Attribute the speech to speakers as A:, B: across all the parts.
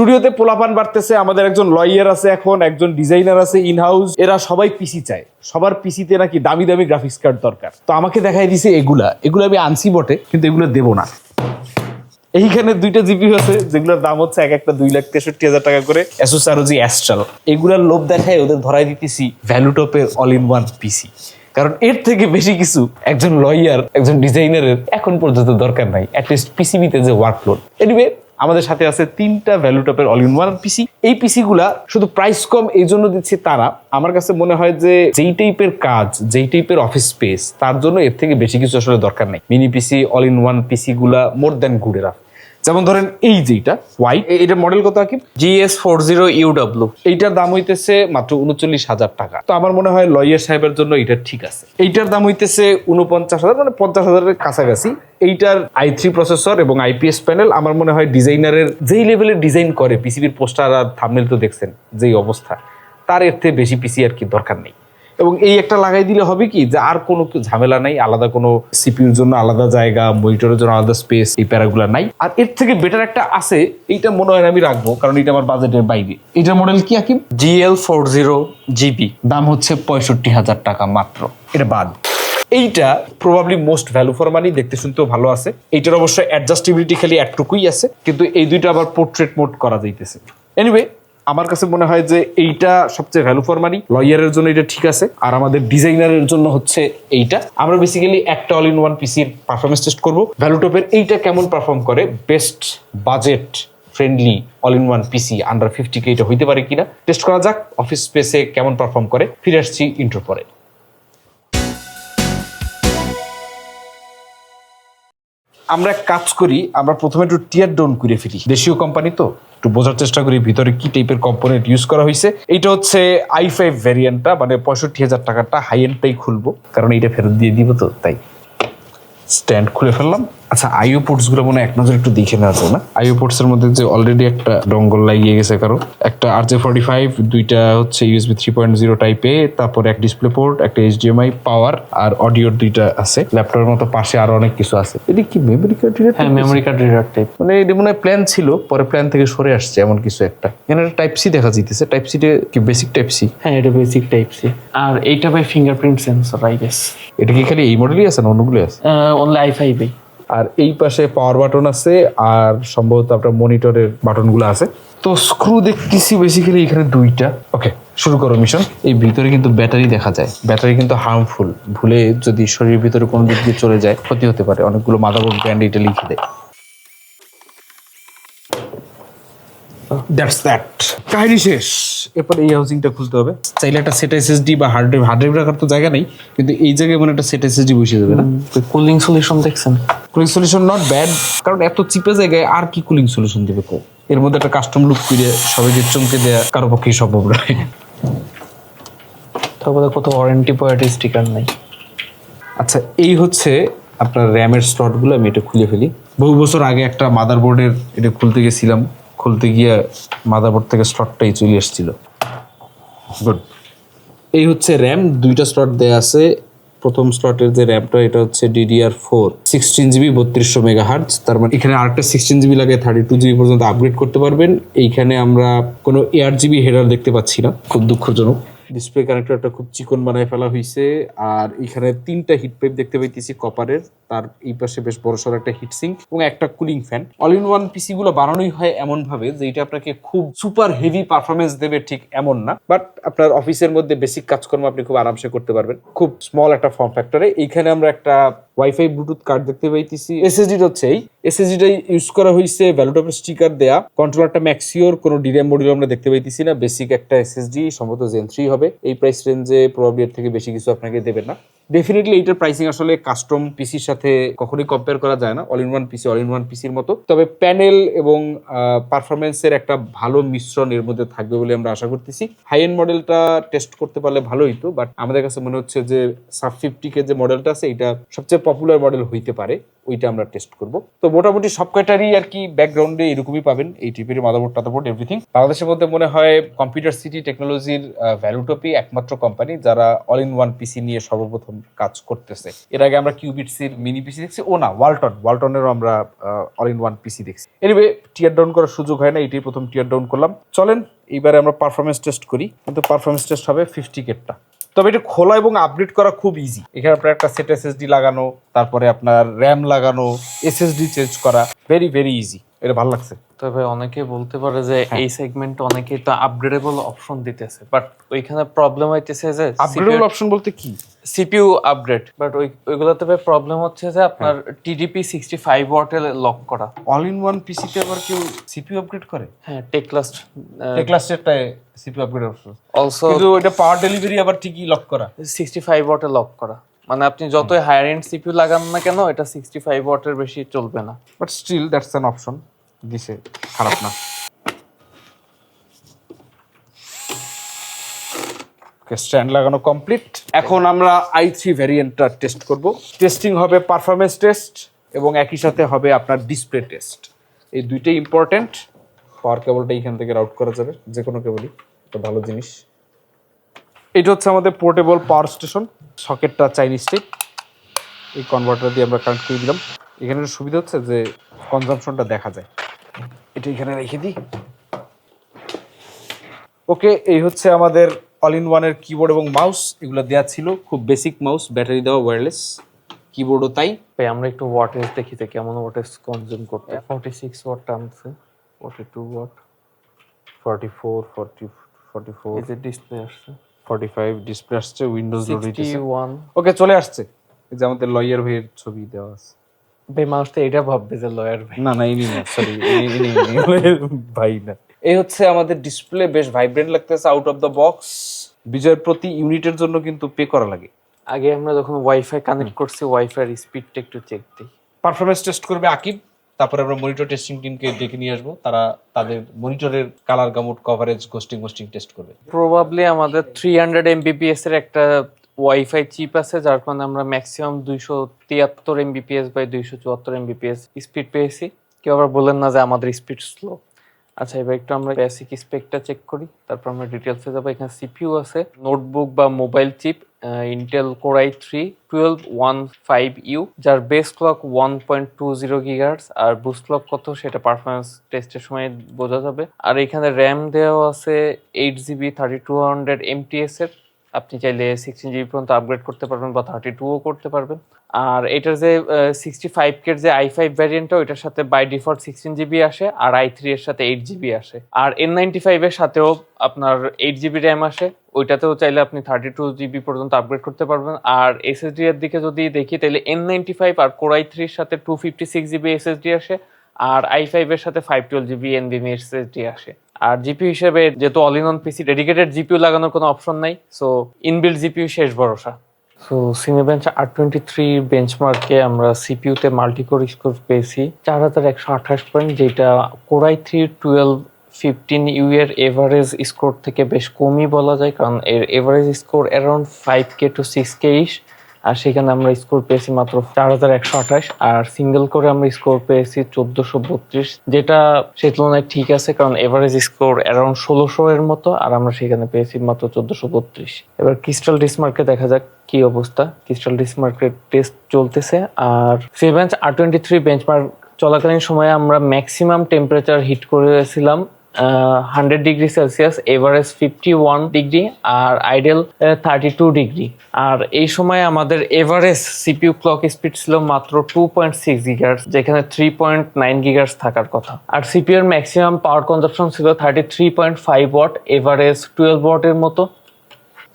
A: স্টুডিওতে পোলাপান বাড়তেছে, আমাদের একজন লয়ার আছে এখন, একজন ডিজাইনার আছে ইন হাউস এরা সবাই পিসি চায়। সবার পিসিতে নাকি দামি দামি গ্রাফিক্স কার্ড দরকার। তো আমাকে দেখাই দিছে এগুলা। এগুলো আমি আনছি বটে, কিন্তু এগুলো দেবো না। এইখানে দুইটা জিপি আছে, যেগুলোর দাম হচ্ছে এক একটা দুই লাখ তেষট্টি হাজার টাকা করে। অ্যাসুস আরোজি অ্যাস্ট্রাল এগুলার লোভ দেখায় ওদের ধরাই দিতেছি ভ্যালুটপের অল ইন ওয়ান পিসি কারণ এর থেকে বেশি কিছু একজন লয়ার একজন ডিজাইনারের এখন পর্যন্ত দরকার নাই। অ্যাটলিস্ট পিসিবিতে যে ওয়ার্কলোড এনিওয়ে আমাদের সাথে আছে তিনটা ভ্যালু টপের অল ইন ওয়ান পিসি এই পিসি গুলা শুধু প্রাইস কম, এই জন্য দিচ্ছে তারা। আমার কাছে মনে হয় যে যেই টাইপের কাজ, যেই টাইপের অফিস স্পেস তার জন্য এর থেকে বেশি কিছু আসলে দরকার নেই। Mini PC all in one PC গুলা মোর দেন গুড এরাফ যেমন ধরেন এই যেটা হোয়াইট এটা মডেল কত Akib?
B: GS four zero UW
A: এইটার দাম হইতেছে মাত্র উনচল্লিশ হাজার টাকা। তো আমার মনে হয় লয়ার সাহেবের জন্য এটা ঠিক আছে। এইটার দাম হইতেছে উনপঞ্চাশ হাজার মানে পঞ্চাশ হাজারের কাছাকাছি। এইটার আই থ্রি প্রসেসর এবং আইপিএস প্যানেল আমার মনে হয় ডিজাইনারের যেই লেভেলের ডিজাইন করে পিসিবির পোস্টার আর থামনেল তো দেখছেন যেই অবস্থা তার এর থেকে বেশি পিসি আর কি দরকার নেই। এবং এই একটা লাগাই দিলে হবে কি যে আর কোনো ঝামেলা নাই আলাদা কোনো সিপিউর জন্য আলাদা জায়গা মনিটরের জন্য আলাদা স্পেস এই প্যারাগুলো নাই। আর এর থেকে বেটার একটা আছে এইটা মনে হয় আমি রাখব কারণ এটা আমার বাজেটের বাইরে। এইটার মডেল কি Akib
B: GL four zero GB
A: দাম হচ্ছে পঁয়ষট্টি হাজার টাকা মাত্র। এটা বাদ। এইটা probably most value for money দেখতে শুনতেও ভালো আছে। এইটার অবশ্য অ্যাডজাস্টিবিলিটি খালি একটুকুই আছে কিন্তু এই দুইটা আবার পোর্ট্রেট মোড করা যাইতেছে। এনিওয়ে আমার কাছে মনে হয় যে এইটা সবচেয়ে ভ্যালু ফর মানি লয়ারের জন্য এটা ঠিক আছে, আর আমাদের ডিজাইনারের জন্য হচ্ছে এইটা। আমরা বেসিক্যালি একটা অল ইন ওয়ান পিসির পারফরমেন্স টেস্ট করব। ভ্যালুটপের এইটা কেমন পারফর্ম করে? Best budget friendly all in one PC under fifty K এটা হইতে পারে কিনা? টেস্ট করা যাক অফিস স্পেসে কেমন পারফর্ম করে? ফিরে আসছি ইন্ট্রো পরে। আমরা কাজ করি, আমরা প্রথমে একটু টিয়ার ডাউন করে ফেলি। দেশীয় কোম্পানি তো একটু বোঝার চেষ্টা করি ভিতরে কি টাইপের কম্পোনেন্ট ইউজ করা হয়েছে এটা হচ্ছে আই ফাইভ ভ্যারিয়েন্টটা মানে পঁয়ষট্টি হাজার টাকাটা হাই এন্ডটাই খুলবো। কারণ এটা ফেরত দিয়ে দিব তো, তাই স্ট্যান্ড খুলে ফেললাম। আচ্ছা আইও পোর্টসগুলো মনে হয় এক নজর একটু দেখে নেওয়া যায় না? আইও পোর্টস এর মধ্যে যে অলরেডি একটা ডঙ্গল লাগিয়ে গেছে কারও একটা আর জে ফর্টি ফাইভ দুইটা হচ্ছে ইউএসবি থ্রি পয়েন্ট জিরো টাইপে তারপরে এক ডিসপ্লে পোর্ট একটা এইচডিএমআই পাওয়ার আর অডিওর দুইটা আছে। ল্যাপটপের মতো পাশে আরও অনেক কিছু আছে। এটা কি মেমরি কার্ড
B: হ্যাঁ মেমোরি কার্ড রিডার টাইপ
A: মানে এটা মনে হয় প্ল্যান ছিল পরে প্ল্যান থেকে সরে আসছে এমন কিছু একটা। এখানে একটা টাইপ সি দেখা যাইতেছে। টাইপ সিতে কি বেসিক টাইপ সি
B: হ্যাঁ এটা বেসিক টাইপ সি আর এইটা ভাই ফিঙ্গারপ্রিন্ট সেন্সর আই গেস
A: এটা কি খালি এই মডেলই আছে না অন্যগুলো আছে?
B: অনলি আই ফাইভ
A: আর এই পাশে পাওয়ার বাটন আছে আর সম্ভবত আপনার মনিটরের বাটনগুলো আছে। তো স্ক্রু দেখতেছি বেসিক্যালি এখানে দুইটা। ওকে শুরু করো মিশন এই ভিতরে কিন্তু ব্যাটারি দেখা যায়। ব্যাটারি কিন্তু হার্মফুল ভুলে যদি শরীরের ভিতরে কোনো দিক দিয়ে চলে যায় ক্ষতি হতে পারে। অনেকগুলো মাদারবোর্ড ব্র্যান্ড এটা লিখে দেয়। দ্যাটস দ্যাট কাহিনী শেষ। এরপর এই হাউসিংটা খুলতে হবে। চাইলে একটা সেট এসএসডি বা হার্ড ড্রাইভ হার্ড ড্রাইভ রাখার তো জায়গা নেই কিন্তু এই জায়গায় মানে একটা সেট এসএসডি বসিয়ে দেবে না।
B: কুলিং সলিউশন দেখছেন।
A: কুলিং সলিউশন নট ব্যাড কারণ এত চিপে জায়গায় আর কি কুলিং সলিউশন দেবে কো? এর মধ্যে একটা কাস্টম লুক করে সবাইকে চমকে দেওয়া কারও পক্ষেই সম্ভব নয়।
B: তারপরে কত ওয়ারেন্টি পয়েন্টি স্টিকার নাই।
A: আচ্ছা এই হচ্ছে আপনার র্যামের স্লটগুলো আমি এটা খুলে ফেলি। বহু বছর আগে একটা মাদারবোর্ডের এটা খুলতে গেছিলাম। খুলতে গিয়ে মাদারবোর্ড থেকে স্লটটাই চলে এসেছিল গুড এই হচ্ছে র্যাম দুইটা স্লট দেয়া আছে। প্রথম স্লটের যে র্যামটা এটা হচ্ছে ডিডিআর ফোর সিক্সটিন জিবি বত্রিশশো মেগা হার্জ তার মানে এখানে আরেকটা সিক্সটিন জিবি লাগে থার্টি টু জিবি পর্যন্ত আপগ্রেড করতে পারবেন। এইখানে আমরা কোনো এয়ার জিবি হেডার দেখতে পাচ্ছি না। খুব দুঃখজনক। ডিসপ্লে কানেক্টরটা খুব চিকন বানায় ফেলা হয়েছে আর এখানে তিনটা হিট পাইপ দেখতে পাইতেছি কপারের তার এই পাশে বেশ বড় সড় একটা হিট সিঙ্ক এবং একটা cooling fan all in one PC গুলো বানানোই হয় এমন ভাবে যে এটা আপনাকে খুব সুপার হেভি পারফরমেন্স দেবে ঠিক এমন না। বাট আপনার অফিসের মধ্যে বেসিক কাজকর্ম আপনি খুব আরামসে করতে পারবেন। খুব স্মল একটা ফর্ম ফ্যাক্টরে এইখানে আমরা একটা ওয়াইফাই ব্লুটুথ কার্ড দেখতে পাইতেছি। এসএসডি হচ্ছে এই। এসএসডিটা ইউজ করা হয়েছে ভ্যালুটপের স্টিকার দেয়া। কন্ট্রোলারটা ম্যাক্সিওর কোনো ডিরাম মডিউল আমরা দেখতে পাইতেছি না। বেসিক একটা এসএসডি সম্ভবত জেন থ্রি হবে। এই প্রাইস রেঞ্জে প্রবাবলি এর থেকে বেশি কিছু আপনাকে দেবে না। ডেফিনেটলি এইটার প্রাইসিং আসলে কাস্টম পিসির সাথে কখনোই কম্পেয়ার করা যায় না। All in one PC all in one পিসির মতো। তবে প্যানেল এবং পারফরমেন্সের একটা ভালো মিশ্রণ এর মধ্যে থাকবে বলে আমরা আশা করতেছি। হাই এন্ড মডেলটা টেস্ট করতে পারলে ভালো হইতো বাট আমাদের কাছে মনে হচ্ছে যে সাব ফিফটি কে যে মডেলটা আছে এটা সবচেয়ে পপুলার মডেল হইতে পারে, ওইটা আমরা টেস্ট করব। তো মোটামুটি সব কয়টারই আর কি ব্যাকগ্রাউন্ডে এরকমই পাবেন, এই টিপির মাদারবোর্ড টাদাবোর্ড এভরিথিং বাংলাদেশের মধ্যে মনে হয় কম্পিউটার সিটি টেকনোলজির ভ্যালুটপি একমাত্র কোম্পানি যারা অল ইন ওয়ান পিসি নিয়ে সর্বপ্রথম কাজ করতেছে। এর আগে আমরা কিউবিটসির মিনি পিসি দেখছি। ও না ওয়ালটন ওয়ালটনেরও আমরা অল ইন ওয়ান পিসি দেখছি। এনিওয়ে টিয়ার ডাউন করার সুযোগ হয় না এটাই প্রথম টিয়ার ডাউন করলাম। চলেন এইবারে আমরা পারফরমেন্স টেস্ট করি। কিন্তু পারফরমেন্স টেস্ট হবে ফিফটি কেটটা তবে এটা খোলা এবং আপডেট করা খুব ইজি এখানে আপনার একটা সেট এসএসডি লাগানো তারপরে আপনার র্যাম লাগানো এসএসডি চেঞ্জ করা ভেরি ভেরি ইজি এটা ভালো লাগছে।
B: তবে অনেকে বলতে পারে যে এই সেগমেন্ট অনেকে তো আপগ্রেডেবল অপশন দিতেছে। বাট ওইখানে প্রবলেম হইতেছে যে
A: আপগ্রেডেবল অপশন বলতে কি?
B: সিপিইউ আপগ্রেড বাট ওই ওইগুলোতে প্রবলেম হচ্ছে যে আপনার টিডিপি সিক্সটি ফাইভ ওয়াটে লক করা।
A: অল ইন ওয়ান পিসিতে আবার কেউ সিপিইউ আপগ্রেড করে?
B: হ্যাঁ টেকলাস্ট
A: ক্লাসটায় সিপিউ আপগ্রেড অপশন
B: অলসো
A: কিন্তু ওইটা পাওয়ার ডেলিভারি আবার ঠিকই লক করা।
B: সিক্সটি ফাইভ ওয়াটে লক করা। মানে আপনি যতই হায়ার এন্ড সিপিইউ লাগান না কেন এটা সিক্সটি ফাইভ ওয়াটের বেশি চলবে না।
A: But still that's an option দিছে খারাপ না। স্ট্যান্ড লাগানো কমপ্লিট এখন আমরা আই থ্রি ভ্যারিয়েন্টটা টেস্ট করব। টেস্টিং হবে পারফরমেন্স টেস্ট এবং একই সাথে হবে আপনার ডিসপ্লে টেস্ট এই দুইটাই ইম্পর্টেন্ট পাওয়ার কেবলটা এইখান থেকে রাউট করা যাবে, যে কোনো কেবলই একটা ভালো জিনিস। এটা হচ্ছে আমাদের পোর্টেবল পাওয়ার স্টেশন সকেটটা চাইনিজ টাইপ এই কনভার্টার দিয়ে আমরা কানেক্ট করে দিলাম। এখানে সুবিধা হচ্ছে যে কনজামশনটা দেখা যায়। এটা এখানে রেখে দিই। ওকে এই হচ্ছে আমাদের অল ইন ওয়ানের কিবোর্ড এবং মাউস এগুলো দেওয়া ছিল খুব বেসিক মাউস ব্যাটারি দেওয়া ওয়্যারলেস কিবোর্ডও তাই
B: ভাই আমরা একটু ওয়াটেজ দেখি তো কেমন ওয়াটেজ কনজিউম করতে ফর্টি সিক্স ওয়াট টানছে forty two watt
A: forty four forty forty four
B: এই যে ডিসপ্লে আসছে
A: ফর্টি ফাইভ ডিসপ্লে আসছে উইন্ডোজ
B: ওয়ান
A: ওকে চলে আসছে এই যে আমাদের লয়ার ভাইয়ের ছবি দেওয়া আছে
B: ভাই মানুষ তো এটা ভাববে যে লয়ার ভাই
A: না না ইনি না সরি ভাই না এই হচ্ছে আমাদের ডিসপ্লে বেশ ভাইব্রেন্ট লাগতেছে আউট অফ দ্য বক্স বিজয়ের প্রতি ইউনিটের জন্য কিন্তু পে করা লাগে।
B: আগে আমরা যখন ওয়াইফাই কানেক্ট করছি ওয়াইফাই স্পিডটা একটু চেক দিই।
A: পারফরমেন্স টেস্ট করবে আকিব তারপরে আমরা মনিটর টেস্টিং টিমকে ডেকে নিয়ে আসব। তারা তাদের মনিটরের colour gamut coverage ghosting ghosting test করবে।
B: প্রবাবলি আমাদের থ্রি হান্ড্রেড এমবিপিএস এর একটা ওয়াইফাই চিপ আছে যার কারণে আমরা ম্যাক্সিমাম দুইশো তিয়াত্তর এমবিপিএস বাই দুইশো চুয়াত্তর এমবিপিএস স্পিড পেয়েছি। কেউ আবার বলেন না যে আমাদের স্পিড স্লো আচ্ছা এবার একটু আমরা বেসিক স্পেকটা চেক করি। তারপর আমরা ডিটেলসে যাব। এখানে সিপিউ আছে নোটবুক বা mobile chip Intel core i three twelve one five U যার base clock one point two zero gigahertz আর বুস্ট ক্লক কত সেটা পারফরমেন্স টেস্টের সময় বোঝা যাবে। আর এখানে র্যাম দেওয়া আছে eight GB thirty two hundred MTS এর। আপনি চাইলে সিক্সটিন জিবি পর্যন্ত আপগ্রেড করতে পারবেন বা থার্টি টুও করতে পারবেন। আর এটার যে সিক্সটি ফাইভ কের যে আই ফাইভ ভ্যারিয়েন্টটা ওইটার সাথে বাই ডিফল্ট সিক্সটিন জিবি আসে আর আই থ্রি এর সাথে এইট জিবি আসে। আর এন নাইনটি ফাইভের সাথেও আপনার এইট জিবি র্যাম আসে, ওইটাতেও চাইলে আপনি থার্টি টু জিবি পর্যন্ত আপগ্রেড করতে পারবেন। আর এসএসডি এর দিকে যদি দেখি তাহলে এন নাইনটি ফাইভ আর কোরাই থ্রির সাথে two fifty six GB SSD আসে। আর আই ফাইভ এর সাথে five twelve GB NVMe SSD আসে। আর জিপিউ হিসেবে যেহেতু all in one PC dedicated GPU লাগানোর কোনো অপশন নাই সো ইনবিল্ড জিপিউ শেষ ভরসা। So Cinebench R twenty three বেঞ্চমার্কে আমরা সিপিউতে মাল্টিকোর স্কোর পেয়েছি। চার হাজার একশো আঠাশ পয়েন্ট যেটা core i three twelve fifteen U এর এভারেজ স্কোর থেকে বেশ কমই বলা যায়, কারণ এর average score around five K to six K is আর সেখানে আমরা স্কোর পেয়েছি মাত্র চার হাজার একশো আঠাশ, আর সিঙ্গেল করে আমরা স্কোর পেয়েছি চোদ্দশো বত্রিশ, যেটা সে তুলনায় ঠিক আছে কারণ এভারেজ স্কোর অ্যারাউন্ড ষোলোশো এর মতো, আর আমরা সেখানে পেয়েছি মাত্র চোদ্দশো বত্রিশ। এবার ক্রিস্টাল ডিসমার্কে দেখা যাক কি অবস্থা। ক্রিস্টাল ডিসমার্কের টেস্ট চলতেছে, আর সেভেন্স আর টোয়েন্টি থ্রি বেঞ্চমার্ক চলাকালীন সময়ে আমরা ম্যাক্সিমাম টেম্পারেচার হিট করেছিলাম hundred degree Celsius average fifty one degree আর আইডেল থার্টি টু ডিগ্রি আর এই সময় আমাদের এভারেজ সিপিইউ ক্লক স্পিড ছিল মাত্র টু পয়েন্ট সিক্স গিগার্স যেখানে থ্রি পয়েন্ট নাইন গিগার্স থাকার কথা। আর সিপিইউ এর ম্যাক্সিমাম পাওয়ার কনজাপশন ছিল thirty three point five watt average twelve ওয়াটের মতো।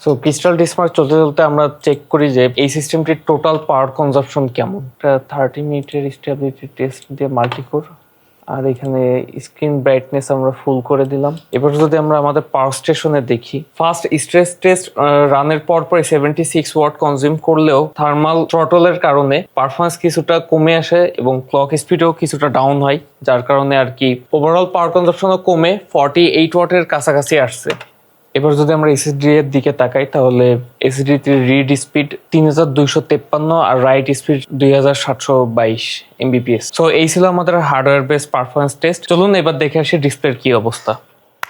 B: সো ক্রিস্টাল ডিসমার্ক চলতে চলতে আমরা চেক করি যে এই সিস্টেমটির টোটাল পাওয়ার কনজাপশন কেমন। থার্টি মিনিটের স্টেবিলিটি টেস্ট দিয়ে মাল্টিকোর আর এখানে স্ক্রিন ব্রাইটনেস আমরা ফুল করে দিলাম। এবার যদি আমরা আমাদের পাওয়ার স্টেশনে দেখি ফার্স্ট স্ট্রেস টেস্ট রানের পর পরে সেভেন্টি সিক্স ওয়াট কনজিউম করলেও থার্মাল ট্রটলের কারণে পারফরমেন্স কিছুটা কমে আসে এবং ক্লক স্পিডও কিছুটা ডাউন হয়, যার কারণে আর কি ওভারঅল পাওয়ার কনজাপশনও কমে ফর্টি এইট ওয়ার্ডের কাছাকাছি আসছে। এবার যদি আমরা এসএসডি এর দিকে তাকাই, তাহলে এসএসডি রিড স্পিড তিন হাজার দুইশো তেপ্পান্ন আর রাইট স্পিড দুই হাজার সাতশো বাইশ এমবিপিএস তো এই ছিল আমাদের হার্ডওয়্যার বেস পারফরমেন্স টেস্ট চলুন এবার দেখে আসি ডিসপ্লের কি অবস্থা।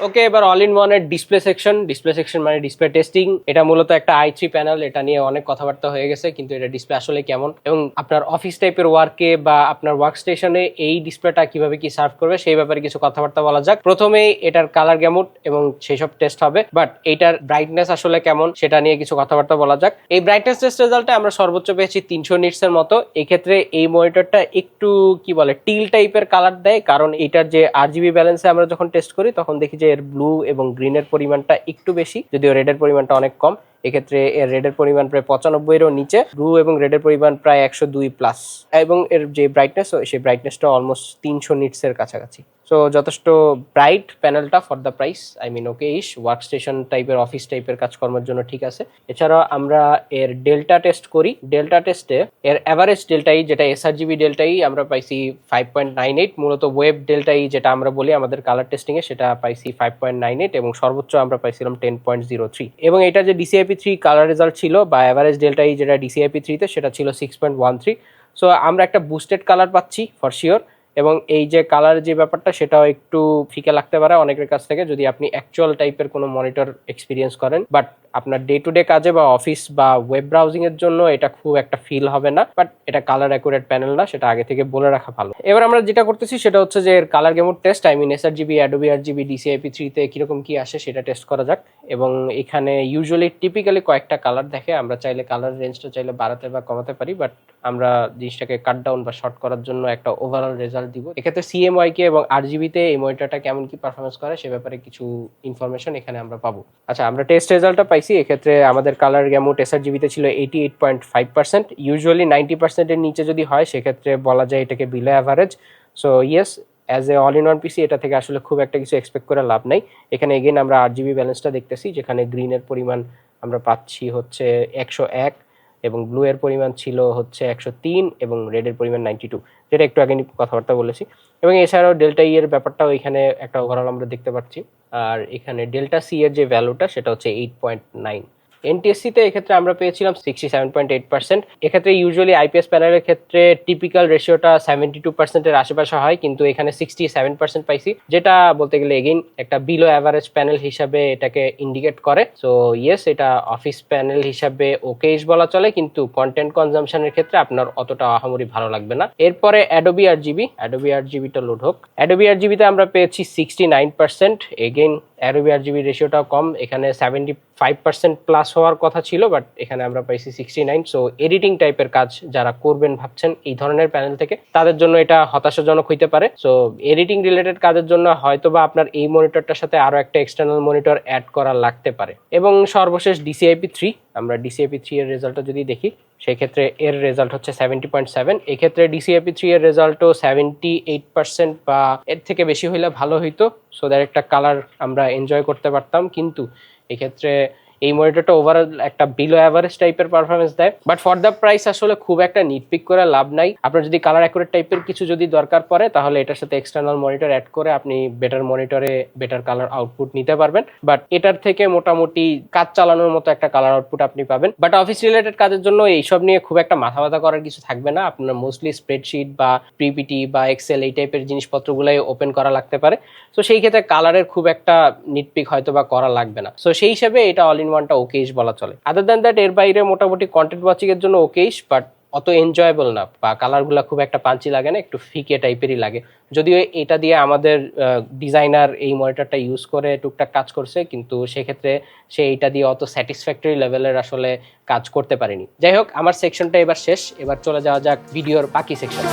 C: ওকে, এবার অল ইন ওয়ানের ডিসপ্লে সেকশন ডিসপ্লে সেকশন মানে ডিসপ্লে টেস্টিং এটা মূলত একটা আই থ্রি প্যানেল এটা নিয়ে অনেক কথাবার্তা হয়ে গেছে, কিন্তু এটা ডিসপ্লে আসলে কেমন? এবং আপনার অফিস টাইপের ওয়ার্কে বা আপনার ওয়ার্ক স্টেশনে এই ডিসপ্লেটা কীভাবে কি সার্ভ করবে, সেই ব্যাপারে কিছু কথাবার্তা বলা যাক। প্রথমে এটার কালার গ্যামুট এবং সেই সব টেস্ট হবে বাট এইটার ব্রাইটনেস আসলে কেমন, সেটা নিয়ে কিছু কথাবার্তা বলা যাক। এই ব্রাইটনেস টেস্ট রেজাল্টে আমরা সর্বোচ্চ পেয়েছি তিনশো নিটস এর মতো, এক্ষেত্রে এই মনিটরটা একটু কি বলে, টিল টাইপের কালার দেয়, কারণ এটার যে আর জিবি ব্যালেন্সে আমরা যখন টেস্ট করি, তখন দেখি যে এর ব্লু এবং গ্রিনের পরিমাণটা একটু বেশি যদিও রেডের পরিমাণটা অনেক কম। এক্ষেত্রে এর রেডের পরিমাণ প্রায় পঁচানব্বইয়েরও নিচে ব্লু এবং রেডের পরিমাণ প্রায় একশো দুই প্লাস এবং এর যে ব্রাইটনেস সেই ব্রাইটনেসটা অলমোস্ট তিনশো নিটসের কাছাকাছি। সো যথেষ্ট ব্রাইট প্যানেলটা for the price I mean okay is work station টাইপের অফিস টাইপের কাজকর্মের জন্য ঠিক আছে। এছাড়াও আমরা এর ডেল্টা টেস্ট করি। ডেল্টা টেস্টে এর অ্যাভারেজ ডেল্টাই যেটা এসআরজিবি ডেল্টাই আমরা পাইছি ফাইভ পয়েন্ট নাইন এইট মূলত ওয়েব ডেল্টাই যেটা আমরা বলি আমাদের কালার টেস্টিংয়ে সেটা পাইছি ফাইভ পয়েন্ট নাইন এইট এবং সর্বোচ্চ আমরা পাইছিলাম টেন পয়েন্ট জিরো থ্রি এবং এটা যে ডিসিআইপি থ্রি কালার রেজাল্ট ছিল বা অ্যাভারেজ ডেল্টাই যেটা ডিসিআইপি থ্রিতে সেটা ছিল six point one three so আমরা একটা বুস্টেড কালার পাচ্ছি ফর শিওর এবং এই যে কালার যে ব্যাপারটা, সেটাও একটু ফিকে লাগতে পারে অনেকের কাছ থেকে, যদি আপনি অ্যাকচুয়াল টাইপের কোনো মনিটর এক্সপিরিয়েন্স করেন। বাট আপনার ডে টু ডে কাজে বা অফিস বা ওয়েব ব্রাউজিং এর জন্য এটা খুব একটা ফিল হবে না বাট এটা কালার অ্যাকুরেট প্যানেল না, সেটা আগে থেকে বলে রাখা ভালো। এবার আমরা যেটা করতেছি সেটা হচ্ছে যে এর colour gamut test I mean sRGB Adobe RGB DCIP থ্রিতে কীরকম কি আসে সেটা টেস্ট করা যাক। এবং এখানে ইউজুয়ালি টিপিক্যালি কয়েকটা কালার দেখে আমরা চাইলে কালার রেঞ্জটা চাইলে বাড়াতে বা কমাতে পারি বাট আমরা জিনিসটাকে কাট ডাউন বা শর্ট করার জন্য একটা ওভারঅল রেজাল্ট দিব। এক্ষেত্রে সিএমওয়াই কে এবং আর জিবিতে এই মনিটরটা কেমন কি পারফরমেন্স করে সে ব্যাপারে কিছু ইনফরমেশন এখানে আমরা পাবো। আচ্ছা আমরা টেস্ট রেজাল্টটা পাইছি, এক্ষেত্রে আমাদের কালার গ্যামুট টেসার জিবিতে ছিল eighty eight point five percent usually ninety পার্সেন্টের নিচে যদি হয়, সেক্ষেত্রে বলা যায় এটাকে below average so yes as a all in one PC এটা থেকে আসলে খুব একটা কিছু এক্সপেক্ট করে লাভ নাই। এখানে এগেন আমরা আট জিবি ব্যালেন্সটা দেখতেছি, যেখানে গ্রিনের পরিমাণ আমরা পাচ্ছি হচ্ছে একশো এক এবং ব্লু এর পরিমাণ ছিল হচ্ছে একশো তিন এবং রেডের পরিমাণ নাইনটি টু যেটা একটু আগে কথাবার্তা বলেছি। এবং এছাড়াও ডেল্টা ই এর ব্যাপারটাও এখানে একটা ওভারঅল আমরা দেখতে পাচ্ছি। আর এখানে ডেল্টা সি এর যে ভ্যালুটা সেটা হচ্ছে এইট পয়েন্ট নাইন এনটিএসসিতে এক্ষেত্রে আমরা পেয়েছিলাম sixty seven point eight percent এক্ষেত্রে ইউজুয়ালি আইপিএস প্যানেলের ক্ষেত্রে টিপিক্যাল রেশিওটা সেভেন্টি টু পার্সেন্টের আশেপাশে হয়, কিন্তু এখানে সিক্সটি সেভেন পার্সেন্ট পাইছি, যেটা বলতে গেলে এগেইন একটা বিলো অ্যাভারেজ প্যানেল হিসাবে এটাকে ইন্ডিকেট করে। সো ইয়েস এটা অফিস প্যানেল হিসাবে ওকেইশ বলা চলে, কিন্তু কন্টেন্ট কনজামশনের ক্ষেত্রে আপনার অতটা আহামরি ভালো লাগবে না। এরপরে অ্যাডোবি আর জিবি অ্যাডোবি আর জিবিটা লোড হোক। অ্যাডোবি আর জিবিতে আমরা পেয়েছি sixty nine percent again Adobe RGB রেশিওটাও কম, এখানে সেভেন্টি ফাইভ পার্সেন্ট প্লাস হওয়ার কথা ছিল বাট এখানে আমরা পাইছি সিক্সটি নাইন সো এডিটিং টাইপের কাজ যারা করবেন ভাবছেন এই ধরনের প্যানেল থেকে, তাদের জন্য এটা হতাশাজনক হইতে পারে। সো এডিটিং রিলেটেড কাজের জন্য হয়তো বা আপনার এই মনিটরটার সাথে আরও একটা এক্সটার্নাল মনিটর অ্যাড করা লাগতে পারে। এবং সর্বশেষ ডিসিআইপি থ্রি আমরা ডিসিএপি থ্রি এর রেজাল্টটা যদি দেখি সেই ক্ষেত্রে এর রেজাল্ট হচ্ছে সেভেন্টি পয়েন্ট সেভেন এক্ষেত্রে ডিসিএপি থ্রি এর রেজাল্টও সেভেন্টি এইট পার্সেন্ট বা এর থেকে বেশি হইলে ভালো হইতো। সো দ্যাট একটা কালার আমরা এনজয় করতে পারতাম। কিন্তু এক্ষেত্রে এই মনিটরটা ওভারঅল একটা বিলো অ্যাভারেজ টাইপের পারফরমেন্স দেয়। বাট ফর দ্য প্রাইস আসলে খুব একটা নিটপিক করে লাভ নাই। আপনার যদি কালার অ্যাকুরেট টাইপের কিছু যদি দরকার পড়ে, তাহলে এটার সাথে এক্সটার্নাল মনিটর অ্যাড করে আপনি বেটার মনিটরে বেটার কালার আউটপুট নিতে পারবেন। বাট এটার থেকে মোটামুটি কাজ চালানোর মতো একটা কালার আউটপুট আপনি পাবেন। বাট অফিস রিলেটেড কাজের জন্য এইসব নিয়ে খুব একটা মাথা ব্যথা করার কিছু থাকবে না। আপনার মোস্টলি স্প্রেডশিট বা প্রিপিটি বা এক্সেল এই টাইপের জিনিসপত্রগুলাই ওপেন করা লাগতে পারে। তো সেই ক্ষেত্রে কালারের খুব একটা নিটপিক হয়তো বা করা লাগবে না। সো সেই হিসেবে এটা অল ইন ওয়ানটা ওকেইশ বলা চলে। আদার দ্যান দ্যাট এর বাইরে মোটামুটি কন্টেন্ট এর জন্য ওকেইশ বাট অত এনজয়েবল না। বা কালারগুলো খুব একটা পাঞ্চি লাগে না, একটু ফিকে টাইপেরই লাগে। যদিও এটা দিয়ে আমাদের ডিজাইনার এই মনিটরটা ইউজ করে টুকটাক কাজ করছে, কিন্তু সেক্ষেত্রে সে এইটা দিয়ে অত স্যাটিসফ্যাক্টরি লেভেলের আসলে কাজ করতে পারেনি। যাই হোক, আমার সেকশনটা এবার শেষ। এবার চলে যাওয়া যাক ভিডিওর বাকি section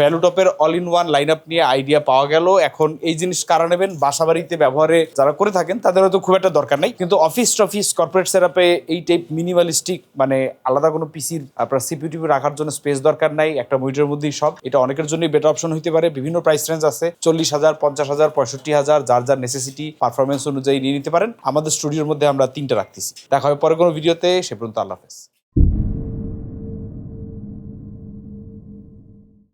A: ভ্যালুটপের all in one line up নিয়ে আইডিয়া পাওয়া গেল। এখন এই জিনিস কারা নেবেন? বাসা বাড়িতে ব্যবহারে যারা করে থাকেন, তাদের হয়তো খুব একটা দরকার নেই। কিন্তু অফিস টফিস কর্পোরেট সেরাপে এই টাইপ মিনিমালিস্টিক মানে আলাদা কোনো পিসির আপনার সিপিটিভি রাখার জন্য স্পেস দরকার নাই। একটা মনিটরের মধ্যেই সব। এটা অনেকের জন্যই বেটার অপশন হতে পারে। বিভিন্ন প্রাইস রেঞ্জ আছে। চল্লিশ হাজার, পঞ্চাশ হাজার, পঁয়ষট্টি হাজার, যার যার নেসেসিটি পারফরমেন্স অনুযায়ী নিয়ে নিতে পারেন। আমাদের স্টুডিওর মধ্যে আমরা তিনটা রাখতেছি। দেখা হবে পরে কোনো ভিডিওতে সে পর্যন্ত আল্লাহ হাফেজ।